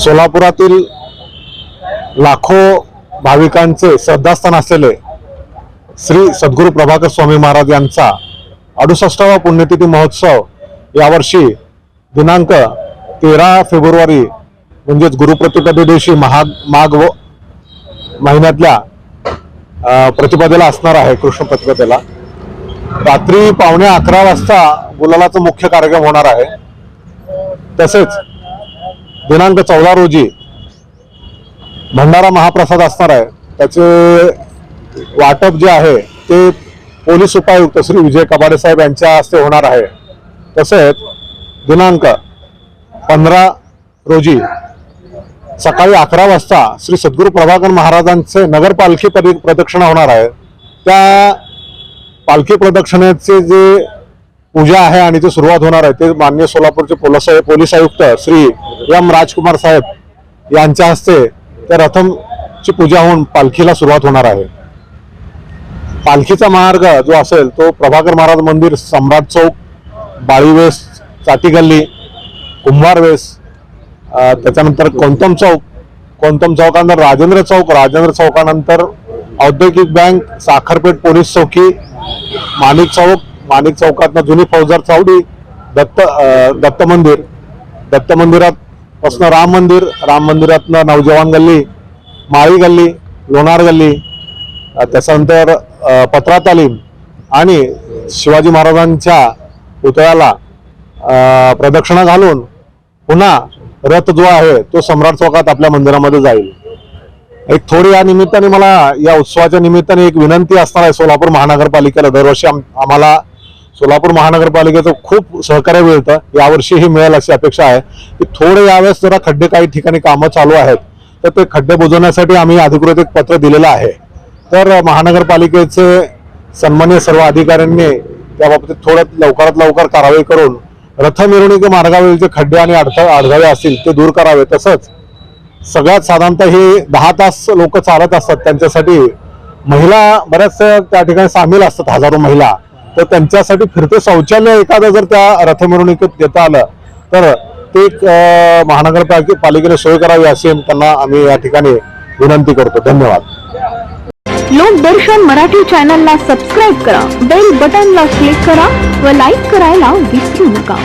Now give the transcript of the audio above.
सोलापुरातील लाखो भाविकांचे श्रद्धास्थान असलेले श्री सद्गुरू प्रभाकर स्वामी महाराज यांचा अडुसष्टावा पुण्यतिथी महोत्सव यावर्षी दिनांक तेरा फेब्रुवारी म्हणजेच गुरुप्रतिपदे दिवशी महाग माघ व महिन्यातल्या प्रतिपदेला असणार आहे कृष्ण प्रतिपदेला. रात्री पावणे अकरा वाजता गुलालाचा मुख्य कार्यक्रम होणार आहे. तसेच दिनांक चौदा रोजी भंडारा महाप्रसाद असणार आहे. त्याचे वाटप जे आहे ते पोलीस उपायुक्त श्री विजय कबाडे साहेब यांच्या हस्ते होणार आहे. तसेच दिनांक पंधरा रोजी सकाळी अकरा वाजता श्री सद्गुरू प्रभाकर महाराजांचे नगरपालखी परि- प्रदक्षिणा होणार आहे. त्या पालखी प्रदक्षिणेचे जे पूजा आहे आणि ती सुरुवात होणार आहे. ते मान्य सोलापूरचे पोलीस पोलीस आयुक्त श्री एम राजकुमार साहेब यांच्या हस्ते त्या रथमची पूजा होऊन पालखीला सुरुवात होणार आहे. पालखीचा मार्ग जो असेल तो प्रभाकर महाराज मंदिर सम्राट चौक बाळीवेस चाटी गल्ली कुंभारवेस वेस त्याच्यानंतर कोणतम चौक कोणतम चौकानंतर राजेंद्र चौक राजेंद्र चौकानंतर औद्योगिक बँक साखरपेठ पोलीस चौकी माणिक चौक माणिक चौकातनं जुनी फौजदार चावडी दत्त दत्त मंदिर. दत्त मंदिरात पासनं राम मंदिर राम मंदिरातनं नवजवान गल्ली माळी गल्ली लोणार गल्ली त्याच्यानंतर पत्रा तालीम आणि शिवाजी महाराजांच्या पुतळ्याला प्रदक्षिणा घालून पुन्हा रथ जो आहे तो सम्राट चौकात आपल्या मंदिरामध्ये जाईल. एक थोडी या निमित्ताने मला या उत्सवाच्या निमित्ताने एक विनंती असणार आहे सोलापूर महानगरपालिकेला. दरवर्षी आम- आम्हाला सोलापूर महानगरपालिकेचं खूप सहकार्य मिळतं. यावर्षीही मिळेल अशी अपेक्षा आहे की थोडे यावेळेस जरा खड्डे काही ठिकाणी कामं चालू आहेत तर ते खड्डे बुजवण्यासाठी आम्ही अधिकृत एक पत्र दिलेलं आहे. तर महानगरपालिकेचे सन्मान्य सर्व अधिकाऱ्यांनी त्या बाबतीत थोडं लवकरात लवकर कारवाई करून रथ मार्गावरील जे खड्डे आणि अडथळे अडथळे असतील ते दूर करावे. तसंच सगळ्यात साधारणतः हे दहा तास लोक चालत असतात. त्यांच्यासाठी महिला बऱ्याच त्या ठिकाणी सामील असतात हजारो महिला. तर त्यांच्यासाठी फिरते शौचालय एखादं जर त्या रथमिरवणुकीत देता आलं तर ते एक महानगरपालिके पालिकेने सोय करावी अशी त्यांना आम्ही या ठिकाणी विनंती करतो. धन्यवाद. लोकदर्शन मराठी चॅनलला सबस्क्राईब करा बेल बटनला क्लिक करा व लाईक करायला विसरू नका.